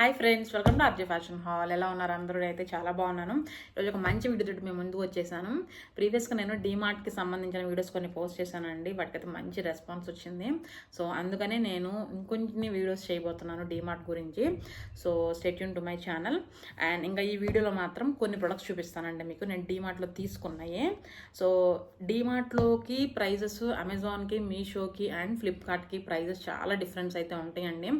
Hi friends welcome to RJ fashion hall. ఎలా ఉన్నారు అందరూ? అయితే చాలా బాగున్నాను. ఈరోజు ఒక మంచి వీడియో తోటి మేము ముందుకు వచ్చేసాను. ప్రీవియస్గా నేను డీమార్ట్కి సంబంధించిన వీడియోస్ కొన్ని పోస్ట్ చేశానండి వాటికైతే మంచి రెస్పాన్స్ వచ్చింది. సో అందుకనే నేను ఇంకొన్ని వీడియోస్ చేయబోతున్నాను డీమార్ట్ గురించి. So stay tuned to my channel and ఇంకా ఈ వీడియోలో మాత్రం కొన్ని ప్రొడక్ట్స్ చూపిస్తానండి మీకు. నేను డీమార్ట్లో తీసుకున్నాయి. సో డీమార్ట్లోకి ప్రైజెస్ అమెజాన్కి మీషోకి అండ్ ఫ్లిప్కార్ట్కి ప్రైజెస్ చాలా డిఫరెన్స్ అయితే ఉంటాయండి.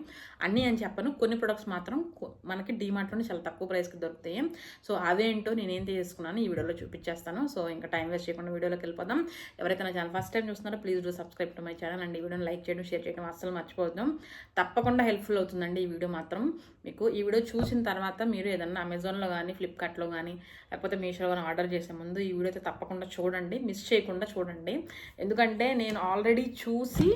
అన్నీ అని చెప్పను. కొన్ని ప్రొడక్ట్స్ మాత్రం మాత్రం మనకి డీమార్ట్లోనే చాలా తక్కువ ప్రైస్కి దొరుకుతాయి. సో అదేంటో నేనేం చేసుకున్నాను ఈ వీడియోలో చూపించేస్తాను. సో ఇంకా టైం వేస్ట్ చేయకుండా వీడియోలోకి వెళ్ళిపోదాం. ఎవరైతే నా ఛానల్ ఫస్ట్ టైం చూస్తున్నారో please do subscribe to my channel and ఈ వీడియోని లైక్ చేయడం షేర్ చేయడం అస్సలు మర్చిపోతాం తప్పకుండా హెల్ప్ఫుల్ అవుతుందండి ఈ వీడియో మాత్రం. మీకు ఈ వీడియో చూసిన తర్వాత మీరు ఏదన్నా అమెజాన్లో కానీ ఫ్లిప్కార్ట్లో కానీ లేకపోతే మీషోలో కానీ ఆర్డర్ చేసే ముందు ఈ వీడియో అయితే తప్పకుండా చూడండి. మిస్ చేయకుండా చూడండి. ఎందుకంటే నేను ఆల్రెడీ చూసి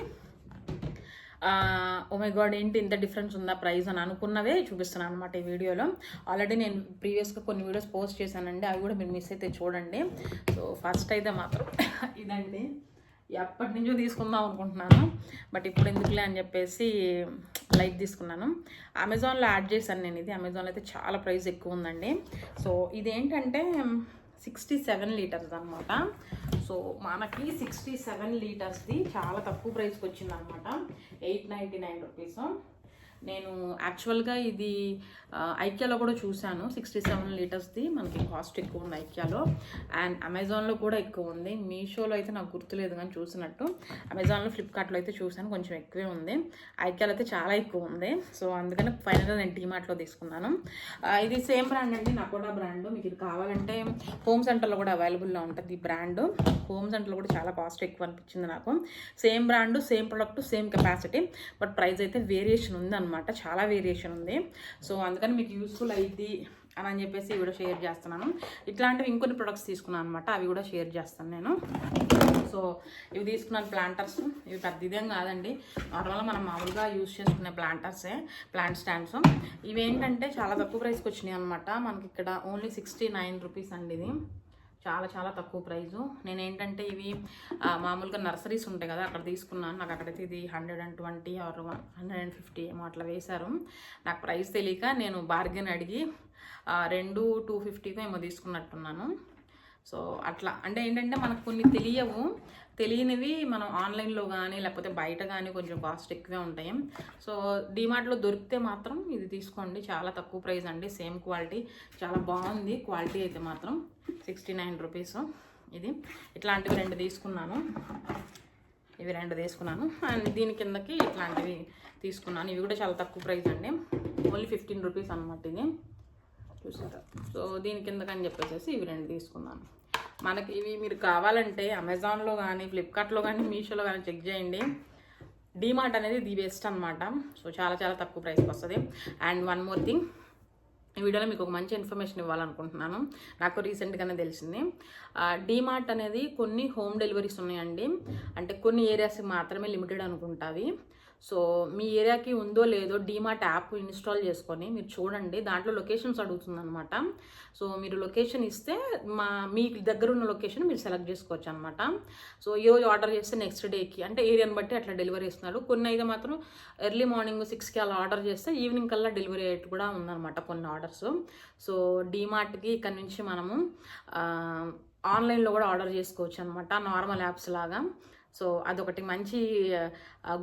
ఓ గాడ్ oh ఏంటి ఇంత డిఫరెన్స్ ఉందా ప్రైస్ అని అనుకున్నవే చూపిస్తున్నాను అనమాట ఈ వీడియోలో. ఆల్రెడీ నేను ప్రీవియస్గా కొన్ని వీడియోస్ పోస్ట్ చేశానండి అవి కూడా మీరు మిస్ అయితే చూడండి. సో ఫస్ట్ అయితే మాత్రం ఇదండి. ఎప్పటి నుంచో తీసుకుందాం అనుకుంటున్నాను బట్ ఇప్పుడు ఎందుకులే అని చెప్పేసి లైట్ తీసుకున్నాను. అమెజాన్లో యాడ్ చేశాను నేను ఇది. అమెజాన్లో అయితే చాలా ప్రైస్ ఎక్కువ ఉందండి. సో ఇదేంటంటే సిక్స్టీ సెవెన్ లీటర్స్ అనమాట సో మనకి సిక్స్టీ సెవెన్ లీటర్స్ది చాలా తక్కువ ప్రైస్కి వచ్చిందనమాట ఎయిట్ నైంటీ నైన్ రూపీస్. నేను యాక్చువల్గా ఇది ఐక్యాలో కూడా చూశాను. సిక్స్టీ సెవెన్ లీటర్స్ది మనకి కాస్ట్ ఎక్కువ ఉంది ఐక్యాలో. అండ్ అమెజాన్లో కూడా ఎక్కువ ఉంది. మీషోలో అయితే నాకు గుర్తులేదు కానీ చూసినట్టు. అమెజాన్లో ఫ్లిప్కార్ట్లో అయితే చూశాను. కొంచెం ఎక్కువే ఉంది. ఐక్యాలో అయితే చాలా ఎక్కువ ఉంది. సో అందుకని ఫైనల్గా నేను టీమార్ట్లో తీసుకున్నాను. ఇది సేమ్ బ్రాండ్ అండి. నకోడా బ్రాండ్ మీకు ఇది కావాలంటే హోమ్ సెంటర్లో కూడా అవైలబుల్లో ఉంటుంది ఈ బ్రాండ్ హోమ్ సెంటర్లో కూడా చాలా కాస్ట్ ఎక్కువ అనిపించింది నాకు. Same brand same product same capacity but price అయితే వేరియేషన్ ఉంది అనమాట చాలా వేరియేషన్ ఉంది. సో అందుకని మీకు యూస్ఫుల్ అయింది అని అని చెప్పేసి ఇవి కూడా షేర్ చేస్తున్నాను. ఇట్లాంటివి ఇంకొన్ని ప్రొడక్ట్స్ తీసుకున్నాను అనమాట అవి కూడా షేర్ చేస్తాను నేను. సో ఇవి తీసుకున్నాను ప్లాంటర్స్ ఇవి పెద్ద ఇదేం కాదండి. నార్మల్గా మనం మామూలుగా యూజ్ చేసుకునే ప్లాంటర్సే ప్లాంట్ స్టాండ్స్ ఇవి ఏంటంటే చాలా తక్కువ ప్రైస్కి వచ్చినాయి అనమాట మనకి ఇక్కడ ఓన్లీ సిక్స్టీ నైన్ రూపీస్ అండి ఇది. చాలా చాలా తక్కువ ప్రైజు. నేను ఏంటంటే ఇవి మామూలుగా నర్సరీస్ ఉంటాయి కదా అక్కడ తీసుకున్నాను. నాకు అక్కడైతే ఇది hundred and twenty or hundred and fifty ఏమో అట్లా వేశారు. నాకు ప్రైస్ తెలియక నేను బార్గెన్ అడిగి రెండు టూ ఫిఫ్టీతో ఏమో తీసుకున్నట్టున్నాను. సో అట్లా. అంటే ఏంటంటే మనకు కొన్ని తెలియవు. తెలియనివి మనం ఆన్లైన్లో కానీ లేకపోతే బయట కానీ కొంచెం కాస్ట్ ఎక్కువే ఉంటాయి. సో డిమార్ట్లో దొరికితే మాత్రం ఇది తీసుకోండి. చాలా తక్కువ ప్రైస్ అండి. Same quality. చాలా బాగుంది. క్వాలిటీ అయితే మాత్రం సిక్స్టీ నైన్ రూపీస్ ఇది. ఇట్లాంటివి రెండు తీసుకున్నాను. ఇవి రెండు తీసుకున్నాను. అండ్ దీని కిందకి ఇట్లాంటివి తీసుకున్నాను. ఇవి కూడా చాలా తక్కువ ప్రైస్ అండి. ఓన్లీ ఫిఫ్టీన్ రూపీస్ అనమాట ఇది. చూసారా సో దీని కిందకని చెప్పేసి ఇవి రెండు తీసుకున్నాను. మనకి ఇవి మీరు కావాలంటే అమెజాన్లో కానీ ఫ్లిప్కార్ట్లో కానీ మీషోలో కానీ చెక్ చేయండి. డీమార్ట్ అనేది ది బెస్ట్ అనమాట సో చాలా చాలా తక్కువ ప్రైస్కి వస్తుంది. అండ్ వన్ మోర్ థింగ్ ఈ వీడియోలో మీకు ఒక మంచి ఇన్ఫర్మేషన్ ఇవ్వాలనుకుంటున్నాను. నాకు రీసెంట్గానే తెలిసింది. డీమార్ట్ అనేది కొన్ని హోమ్ డెలివరీస్ ఉన్నాయండి. అంటే కొన్ని ఏరియాస్కి మాత్రమే లిమిటెడ్ అనుకుంటావి సో మీ ఏరియాకి ఉందో లేదో డీమార్ట్ యాప్ ఇన్స్టాల్ చేసుకొని మీరు చూడండి. దాంట్లో లొకేషన్స్ అడుగుతుందనమాట సో మీరు లొకేషన్ ఇస్తే మా మీ దగ్గర ఉన్న లొకేషన్ మీరు సెలెక్ట్ చేసుకోవచ్చు అనమాట సో ఈ రోజు ఆర్డర్ చేస్తే నెక్స్ట్ డేకి అంటే ఏరియాని బట్టి అట్లా డెలివరీ ఇస్తున్నారు. కొన్ని అయితే మాత్రం ఎర్లీ మార్నింగ్ సిక్స్కి అలా ఆర్డర్ చేస్తే ఈవినింగ్ కల్లా డెలివరీ అయ్యేట్టు కూడా ఉందన్నమాట కొన్ని ఆర్డర్స్ సో డీమార్ట్కి ఇక్కడ నుంచి మనము ఆన్లైన్లో కూడా ఆర్డర్ చేసుకోవచ్చు అనమాట నార్మల్ యాప్స్ లాగా. సో అదొకటి మంచి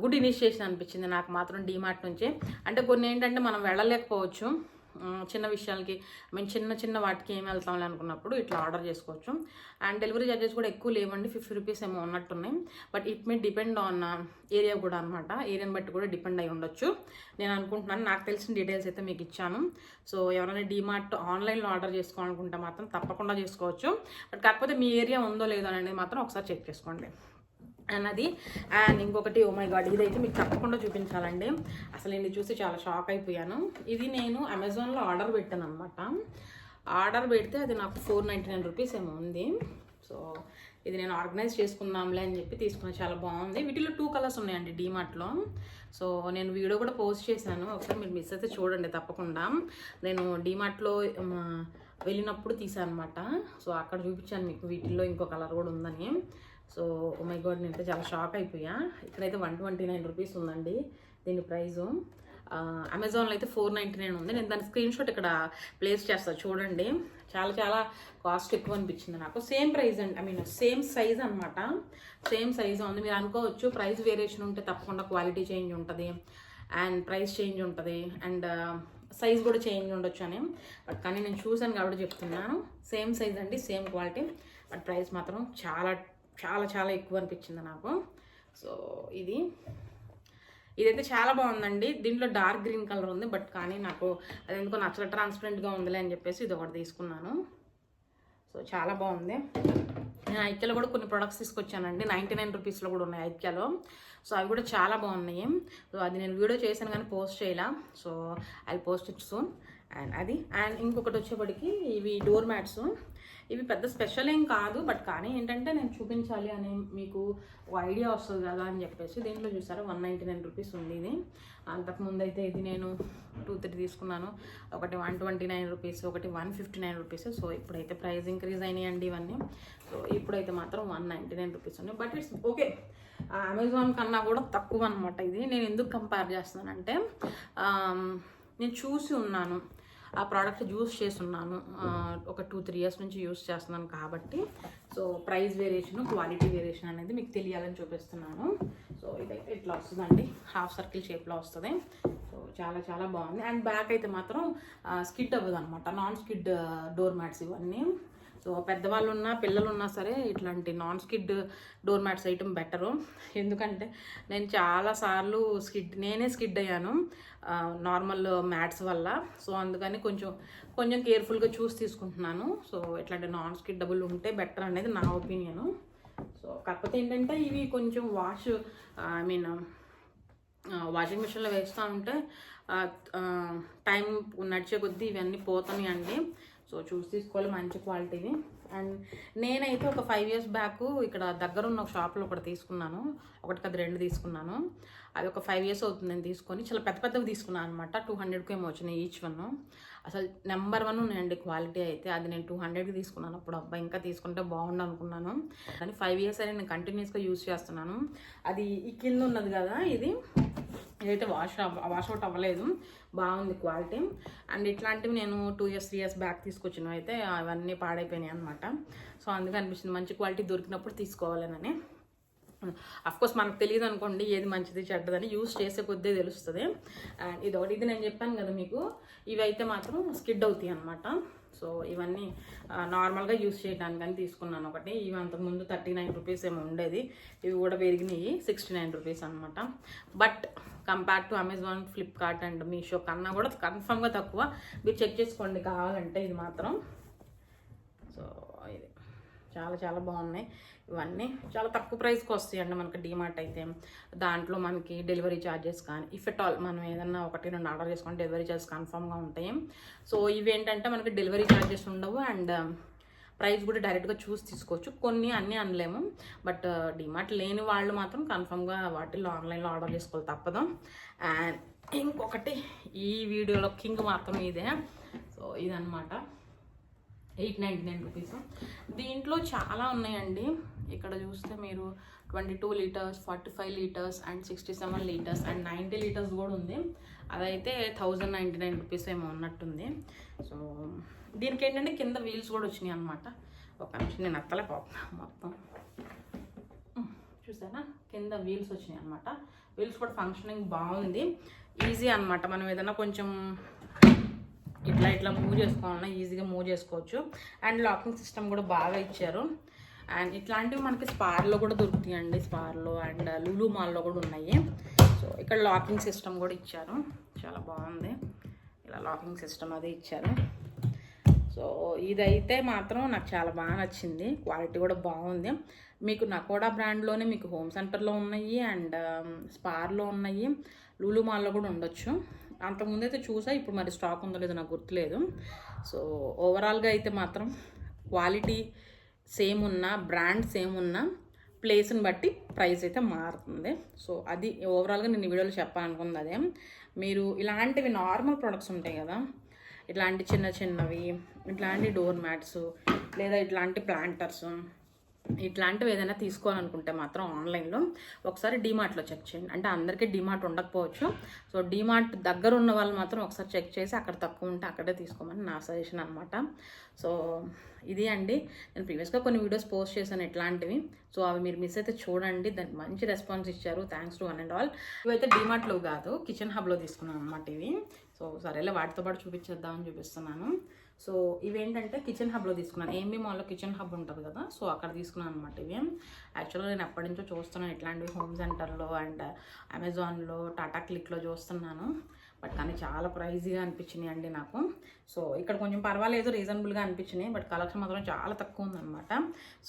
గుడ్ ఇనిషియేషన్ అనిపించింది నాకు మాత్రం డీమార్ట్ నుంచే. అంటే కొన్ని ఏంటంటే మనం వెళ్ళలేకపోవచ్చు. చిన్న విషయాలకి మేము చిన్న చిన్న వాటికి ఏం వెళ్తాంలే అనుకున్నప్పుడు ఇట్లా ఆర్డర్ చేసుకోవచ్చు. అండ్ డెలివరీ చార్జెస్ కూడా ఎక్కువ లేవండి ఫిఫ్టీ రూపీస్ ఏమో ఉన్నట్టున్నాయి. But it may depend on area కూడా అనమాట ఏరియాని బట్టి కూడా డిపెండ్ అయి ఉండొచ్చు. నేను అనుకుంటున్నాను నాకు తెలిసిన డీటెయిల్స్ అయితే మీకు ఇచ్చాను. సో ఎవరైనా డీమార్ట్ ఆన్లైన్లో ఆర్డర్ చేసుకోవాలనుకుంటే మాత్రం తప్పకుండా చేసుకోవచ్చు. బట్ కాకపోతే మీ ఏరియా ఉందో లేదో అనేది మాత్రం ఒకసారి చెక్ చేసుకోండి. అన్నది. అండ్ ఇంకొకటి ఓ మై గాడ్ ఇదైతే మీకు తప్పకుండా చూపించాలండి. అసలు నేను చూసి చాలా షాక్ అయిపోయాను. ఇది నేను అమెజాన్లో ఆర్డర్ పెట్టాను అనమాట ఆర్డర్ పెడితే అది నాకు ఫోర్ నైంటీ నైన్ రూపీస్ ఏమో ఉంది. సో ఇది నేను ఆర్గనైజ్ చేసుకుందాంలే అని చెప్పి తీసుకున్నా. చాలా బాగుంది. వీటిలో టూ కలర్స్ ఉన్నాయండి డీమార్ట్లో సో నేను వీడియో కూడా పోస్ట్ చేశాను. ఒకసారి మీరు మిస్ అయితే చూడండి తప్పకుండా. నేను డీమార్ట్లో వెళ్ళినప్పుడు తీసాను అనమాట సో అక్కడ చూపించాను మీకు వీటిల్లో ఇంకో కలర్ కూడా ఉందని. సో oh మై గాడ్ నేనైతే చాలా షాక్ అయిపోయా. ఇక్కడైతే వన్ ట్వంటీ నైన్ రూపీస్ ఉందండి దీని ప్రైజు. అమెజాన్లో అయితే ఫోర్ నైంటీ నైన్ ఉంది. నేను దాని స్క్రీన్ షాట్ ఇక్కడ ప్లేస్ చేస్తాను చూడండి. చాలా చాలా కాస్ట్ ఎక్కువ అనిపించింది నాకు. సేమ్ ప్రైస్ అండి ఐ మీన్ సేమ్ సైజ్ అనమాట సేమ్ సైజ్ ఉంది. మీరు అనుకోవచ్చు ప్రైస్ వేరియేషన్ ఉంటే తప్పకుండా క్వాలిటీ చేంజ్ ఉంటుంది. అండ్ ప్రైస్ చేంజ్ ఉంటుంది. అండ్ సైజ్ కూడా చేంజ్ ఉండొచ్చు అని. బట్ కానీ నేను చూసాను కాబట్టి చెప్తున్నాను. సేమ్ సైజ్ అండి సేమ్ క్వాలిటీ. బట్ ప్రైస్ మాత్రం చాలా చాలా చాలా ఎక్కువ అనిపించింది నాకు. సో ఇది. ఇదైతే చాలా బాగుందండి. దీంట్లో డార్క్ గ్రీన్ కలర్ ఉంది బట్ కానీ నాకు అది ఎందుకో నచ్చల ట్రాన్స్పరెంట్గా ఉందిలే అని చెప్పేసి ఇది ఒకటి తీసుకున్నాను. సో చాలా బాగుంది. నేను ఐక్యలో కూడా కొన్ని ప్రొడక్ట్స్ తీసుకొచ్చానండి. నైంటీ నైన్ రూపీస్లో కూడా ఉన్నాయి ఐక్యలో. సో అవి కూడా చాలా బాగున్నాయి. సో అది నేను వీడియో చేశాను కానీ పోస్ట్ చేయలా. So I post it soon. And అది. అండ్ ఇంకొకటి వచ్చేప్పటికి ఇవి డోర్ మ్యాట్స్. ఇవి పెద్ద స్పెషల్ ఏం కాదు బట్ కానీ ఏంటంటే నేను చూపించాలి అని మీకు ఐడియా వస్తుంది కదా అని చెప్పేసి దీంట్లో చూసారా? వన్ నైంటీ నైన్ రూపీస్ ఉంది ఇది అంతకుముందు అయితే ఇది నేను టూ త్రీ తీసుకున్నాను. ఒకటి వన్ ట్వంటీ నైన్ రూపీస్ ఒకటి one fifty nine rupees. So ఇప్పుడైతే ప్రైస్ ఇంక్రీజ్ అయినాయండి ఇవన్నీ. సో ఇప్పుడైతే మాత్రం వన్ నైంటీ నైన్ రూపీస్ ఉన్నాయి. But it's okay. అమెజాన్ కన్నా కూడా తక్కువ అనమాట ఇది. నేను ఎందుకు కంపేర్ చేస్తున్నానంటే నేను చూసి ఉన్నాను. ఆ ప్రోడక్ట్ యూస్ చేస్తున్నాను. ఒక టూ త్రీ ఇయర్స్ నుంచి యూస్ చేస్తున్నాను కాబట్టి. So price variation quality variation అనేది మీకు తెలియాలని చూపిస్తున్నాను. సో ఇదైతే ఇట్లా వస్తుందండి. హాఫ్ సర్కిల్ షేప్లో వస్తుంది. సో చాలా చాలా బాగుంది. అండ్ బ్యాక్ అయితే మాత్రం స్కిడ్ అవ్వదు అనమాట నాన్ స్కిడ్ డోర్ మ్యాట్స్ ఇవన్నీ. సో పెద్దవాళ్ళు ఉన్నా పిల్లలు ఉన్నా సరే ఇట్లాంటి నాన్ స్కిడ్ డోర్ మ్యాట్స్ వేయటం బెటరు. ఎందుకంటే నేను చాలాసార్లు స్కిడ్ నేనే స్కిడ్ అయ్యాను నార్మల్ మ్యాట్స్ వల్ల. సో అందుకని కొంచెం కొంచెం కేర్ఫుల్గా చూసి తీసుకుంటున్నాను. సో ఇట్లాంటి నాన్ స్కిడ్ డబుల్ ఉంటే బెటర్ అనేది నా ఒపీనియను. సో కాకపోతే ఏంటంటే ఇవి కొంచెం వాష్ ఐ మీన్ వాషింగ్ మిషన్లో వేస్తూ ఉంటే టైం నడిచే కొద్దీ ఇవన్నీ పోతున్నాయి అండి సో చూసి తీసుకోవాలి మంచి క్వాలిటీవి అండ్ నేనైతే ఒక ఫైవ్ ఇయర్స్ బ్యాక్ ఇక్కడ దగ్గర ఉన్న ఒక షాప్లో ఒకటి తీసుకున్నాను. ఒకటి కదా రెండు తీసుకున్నాను. అది ఒక ఫైవ్ ఇయర్స్ అవుతుంది నేను తీసుకొని. చాలా పెద్ద పెద్దవి తీసుకున్నాను అనమాట టూ హండ్రెడ్కి ఏమో వచ్చినాయి ఈచ్ వన్ అసలు నెంబర్ వన్ ఉన్నాయండి క్వాలిటీ అయితే. అది నేను టూ హండ్రెడ్కి తీసుకున్నాను. అప్పుడు అబ్బాయి ఇంకా తీసుకుంటే బాగుండు అనుకున్నాను. కానీ ఫైవ్ ఇయర్స్ అయినా నేను కంటిన్యూస్గా యూస్ చేస్తున్నాను. అది ఈ కింద ఉన్నది కదా ఇది. ఇదైతే వాష్ వాష్ అవుట్ అవ్వలేదు. బాగుంది క్వాలిటీ. అండ్ ఇట్లాంటివి నేను two years three years back తీసుకొచ్చినవి అయితే అవన్నీ పాడైపోయినాయి అనమాట సో అందుకే అనిపించింది మంచి క్వాలిటీ దొరికినప్పుడు తీసుకోవాలని కోర్స్ మనకు తెలియదు అనుకోండి ఏది మంచిది చెడ్డదని యూస్ చేసే కొద్దీ తెలుస్తుంది. అండ్ ఇది ఒకటి ఇది నేను చెప్పాను కదా మీకు. ఇవి అయితే మాత్రం స్కిడ్ అవుతాయి అనమాట సో ఇవన్నీ నార్మల్గా యూస్ చేయడానికి అని తీసుకున్నాను ఒకటి. ఇవి అంతకుముందు థర్టీ నైన్ రూపీస్ ఏమో ఉండేది. ఇవి కూడా పెరిగినాయి సిక్స్టీ నైన్ రూపీస్ అనమాట but compare to Amazon Flipkart and Meesho కన్నా కూడా కన్ఫర్మ్గా తక్కువ. మీరు చెక్ చేసుకోండి కావాలంటే ఇది మాత్రం. సో చాలా చాలా బాగున్నాయి. ఇవన్నీ చాలా తక్కువ ప్రైస్కి వస్తాయండి మనకి డిమార్ట్ అయితే. దాంట్లో మనకి డెలివరీ ఛార్జెస్ కానీ ఇఫ్ ఎట్ ఆల్ మనం ఏదన్నా ఒకటి రెండు ఆర్డర్ చేసుకుంటే డెలివరీ ఛార్జెస్ కన్ఫామ్గా ఉంటాయి. సో ఇవి ఏంటంటే మనకి డెలివరీ ఛార్జెస్ ఉండవు. అండ్ ప్రైస్ కూడా డైరెక్ట్గా చూసి తీసుకోవచ్చు. కొన్ని అన్నీ అనలేము. బట్ డిమార్ట్ లేని వాళ్ళు మాత్రం కన్ఫామ్గా వాటిల్లో ఆన్లైన్లో ఆర్డర్ చేసుకోవాలి తప్పదు. అండ్ ఇంకొకటి ఈ వీడియోలో కింగ్ మాత్రం ఇదే. సో ఇదనమాట ఎయిట్ నైంటీ నైన్ రూపీస్. దీంట్లో చాలా ఉన్నాయండి. ఇక్కడ చూస్తే మీరు twenty two litres forty five litres and sixty seven litres and ninety litres కూడా ఉంది. అదైతే థౌజండ్ నైంటీ నైన్ రూపీస్ ఏమో ఉన్నట్టుంది సో దీనికి ఏంటంటే కింద వీల్స్ కూడా వచ్చినాయి అనమాట ఒక నిమిషం నేను అత్తలే పోతున్నా మొత్తం. చూసారా? కింద వీల్స్ వచ్చినాయి అనమాట వీల్స్ కూడా ఫంక్షనింగ్ బాగుంది. ఈజీ అనమాట మనం ఏదైనా కొంచెం ఇట్లా ఇట్లా మూవ్ చేసుకోవాలన్నా ఈజీగా మూవ్ చేసుకోవచ్చు. అండ్ లాకింగ్ సిస్టమ్ కూడా బాగా ఇచ్చారు. అండ్ ఇట్లాంటివి మనకి స్పార్లో కూడా దొరుకుతాయండి. స్పార్లో అండ్ లూలు మాల్లో కూడా ఉన్నాయి. సో ఇక్కడ లాకింగ్ సిస్టమ్ కూడా ఇచ్చారు. చాలా బాగుంది. ఇలా లాకింగ్ సిస్టమ్ అదే ఇచ్చారు. సో ఇదైతే మాత్రం నాకు చాలా బాగా నచ్చింది. క్వాలిటీ కూడా బాగుంది. మీకు నకోడా బ్రాండ్లోనే మీకు హోమ్ సెంటర్లో ఉన్నాయి అండ్ స్పార్లో ఉన్నాయి. లూలు మాల్లో కూడా ఉండొచ్చు. అంతకుముందు అయితే చూసా ఇప్పుడు మరి స్టాక్ ఉందో లేదో నాకు గుర్తులేదు. సో ఓవరాల్గా అయితే మాత్రం క్వాలిటీ సేమ్ ఉన్న బ్రాండ్ సేమ్ ఉన్న ప్లేస్ని బట్టి ప్రైస్ అయితే మారుతుంది. సో అది ఓవరాల్గా నేను ఈ వీడియోలో చెప్పాలనుకుంది అదే. మీరు ఇలాంటివి నార్మల్ ప్రొడక్ట్స్ ఉంటాయి కదా ఇట్లాంటి చిన్న చిన్నవి ఇట్లాంటి డోర్ మ్యాట్స్ లేదా ఇట్లాంటి ప్లాంటర్స్ ఇట్లాంటివి ఏదైనా తీసుకోవాలనుకుంటే మాత్రం ఆన్లైన్లో ఒకసారి డీమార్ట్లో చెక్ చేయండి. అంటే అందరికీ డీమార్ట్ ఉండకపోవచ్చు. సో డీమార్ట్ దగ్గర ఉన్న వాళ్ళు మాత్రం ఒకసారి చెక్ చేసి అక్కడ తక్కువ ఉంటే అక్కడే తీసుకోమని నా సజెషన్ అనమాట సో ఇది అండి. నేను ప్రీవియస్గా కొన్ని వీడియోస్ పోస్ట్ చేశాను ఇట్లాంటివి. సో అవి మీరు మిస్ అయితే చూడండి. దానికి మంచి రెస్పాన్స్ ఇచ్చారు. Thanks to one and all ఇవైతే డీమార్ట్లో కాదు కిచెన్ హబ్లో తీసుకున్నాను అనమాట ఇవి. సో సరేలే వాటితో పాటు చూపించేద్దామని చూపిస్తున్నాను. సో ఇవేంటంటే కిచెన్ హబ్లో తీసుకున్నాను. ఏఎంబీ మాల్లో కిచెన్ హబ్ ఉంటుంది కదా సో అక్కడ తీసుకున్నాను అనమాట ఇవి. యాక్చువల్గా నేను ఎప్పటి నుంచో చూస్తున్నాను ఇట్లాంటివి హోమ్ సెంటర్లో అండ్ అమెజాన్లో టాటా క్లిక్లో చూస్తున్నాను. బట్ కానీ చాలా ప్రైజీగా అనిపించినాయి అండి నాకు. సో ఇక్కడ కొంచెం పర్వాలేదు రీజనబుల్గా అనిపించినాయి బట్ కలెక్షన్ మాత్రం చాలా తక్కువ ఉందన్నమాట.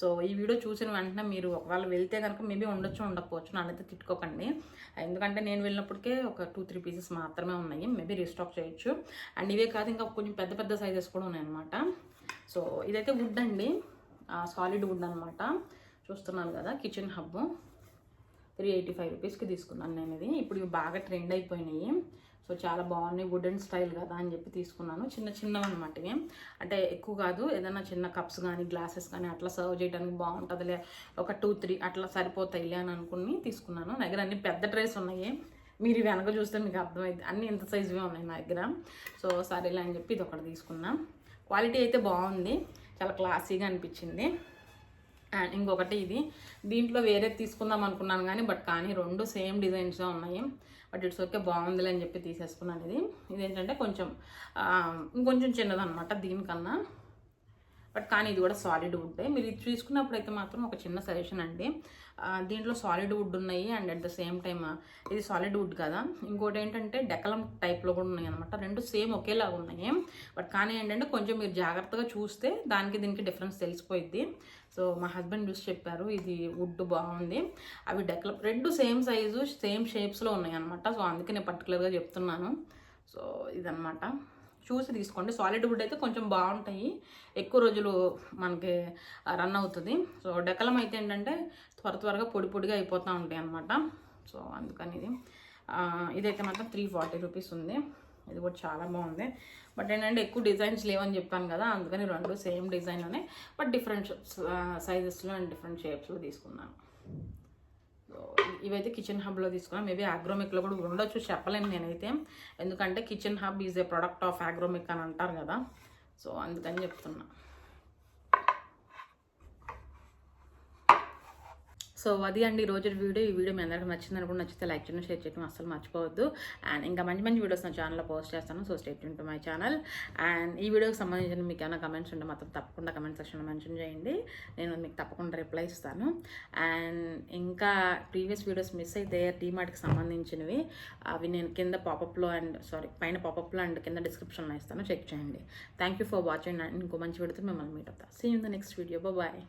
సో ఈ వీడియో చూసిన వెంటనే మీరు ఒకవేళ వెళ్తే కనుక మేబీ ఉండొచ్చు ఉండకపోవచ్చు నన్నైతే తిట్టుకోకండి. ఎందుకంటే నేను వెళ్ళినప్పటికే ఒక టూ త్రీ పీసెస్ మాత్రమే ఉన్నాయి మేబీ రీస్టాక్ చేయొచ్చు. అండ్ ఇవే కాదు ఇంకా కొంచెం పెద్ద పెద్ద సైజెస్ కూడా ఉన్నాయన్నమాట. సో ఇదైతే వుడ్ అండి. సాలిడ్ వుడ్ అనమాట చూస్తున్నాను కదా kitchen hub. Three eighty five రూపీస్కి తీసుకున్నాను నేను ఇది. ఇప్పుడు బాగా ట్రెండ్ అయిపోయినాయి. సో చాలా బాగున్నాయి వుడెన్ స్టైల్ కదా అని చెప్పి తీసుకున్నాను. చిన్న చిన్నవి అనమాట ఇవి. అంటే ఎక్కువ కాదు ఏదైనా చిన్న కప్స్ కానీ గ్లాసెస్ కానీ అట్లా సర్వ్ చేయడానికి బాగుంటుందిలే. ఒక టూ త్రీ అట్లా సరిపోతాయిలే అని అనుకుని తీసుకున్నాను. నా దగ్గర అన్ని పెద్ద ట్రేస్ ఉన్నాయి. మీరు వెనక చూస్తే మీకు అర్థమైంది అన్ని ఇంత సైజువే ఉన్నాయి నా దగ్గర. సో సరేలే అని చెప్పి ఇది ఒకటి తీసుకున్నాం. క్వాలిటీ అయితే బాగుంది. చాలా క్లాసీగా అనిపించింది. అండ్ ఇంకొకటి ఇది. దీంట్లో వేరే తీసుకుందాం అనుకున్నాను కానీ బట్ కానీ రెండు సేమ్ డిజైన్స్ ఉన్నాయి. బట్ ఇట్స్ ఓకే బాగుందిలే అని చెప్పి తీసేసుకున్నాను ఇది. ఇదేంటంటే కొంచెం ఇంకొంచెం చిన్నదనమాట దీనికన్నా. బట్ కానీ ఇది కూడా సాలిడ్ వుడ్ మీరు ఇది తీసుకున్నప్పుడు అయితే మాత్రం ఒక చిన్న సజెషన్ అండి. దీంట్లో సాలిడ్ వుడ్ ఉన్నాయి and at the same time ఇది సాలిడ్ వుడ్ కదా. ఇంకోటి ఏంటంటే డెకలం టైప్లో కూడా ఉన్నాయి అనమాట రెండు సేమ్ ఒకేలాగా ఉన్నాయి. బట్ కానీ ఏంటంటే కొంచెం మీరు జాగ్రత్తగా చూస్తే దానికి దీనికి డిఫరెన్స్ తెలిసిపోయింది సో మా హస్బెండ్ చూసి చెప్పారు ఇది వుడ్ బాగుంది. అవి డెకలం రెండు సేమ్ సైజు సేమ్ షేప్స్లో ఉన్నాయి అనమాట సో అందుకే నేను పర్టికులర్గా చెప్తున్నాను. సో ఇదనమాట చూసి తీసుకోండి. సాలిడ్ వుడ్ అయితే కొంచెం బాగుంటాయి. ఎక్కువ రోజులు మనకి రన్ అవుతుంది. సో డెకలం అయితే ఏంటంటే త్వర త్వరగా పొడి పొడిగా అయిపోతూ ఉంటాయి అనమాట సో అందుకని ఇది ఇదైతే మాత్రం త్రీ ఫార్టీ రూపీస్ ఉంది. ఇది కూడా చాలా బాగుంది. బట్ ఏంటంటే ఎక్కువ డిజైన్స్ లేవని చెప్పాను కదా అందుకని రెండు సేమ్ డిజైన్లోనే బట్ డిఫరెంట్ సైజెస్లో అండ్ డిఫరెంట్ షేప్స్లో తీసుకున్నాను. ఇవైతే కిచెన్ హబ్లో తీసుకున్నాను మేబీ ఆగ్రోమిక్లో కూడా ఉండొచ్చు చెప్పలేను నేనైతే. ఎందుకంటే kitchen hub is a product of Agromic అని అంటారు కదా. సో అందుకని చెప్తున్నా. సో అది అండి ఈ రోజు వీడియో. ఈ వీడియో మీ అందరికీ నచ్చింది అనుకుంటే నచ్చితే లైక్ చేయడం షేర్ చేయడం అసలు మర్చిపోవద్దు. అండ్ ఇంకా మంచి మంచి వీడియోస్ నా ఛానల్లో పోస్ట్ చేస్తాను so stay to my channel. And ఈ వీడియోకి సంబంధించిన మీకు ఏమైనా కమెంట్స్ ఉంటే మాత్రం తప్పకుండా కమెంట్ సెక్షన్లో మెన్షన్ చేయండి. నేను మీకు తప్పకుండా రిప్లై ఇస్తాను. అండ్ ఇంకా ప్రీవియస్ వీడియోస్ మిస్ అయితే టీమార్ట్కి సంబంధించినవి. అవి నేను కింద పాపప్లో అండ్ సారీ పైన పాపప్లో అండ్ కింద డిస్క్రిప్షన్లో ఇస్తాను. చెక్ చేయండి. Thank you for watching and ఇంకో మంచి వీడియోతో మిమ్మల్ని మీట్ అవుతా see in the next video bye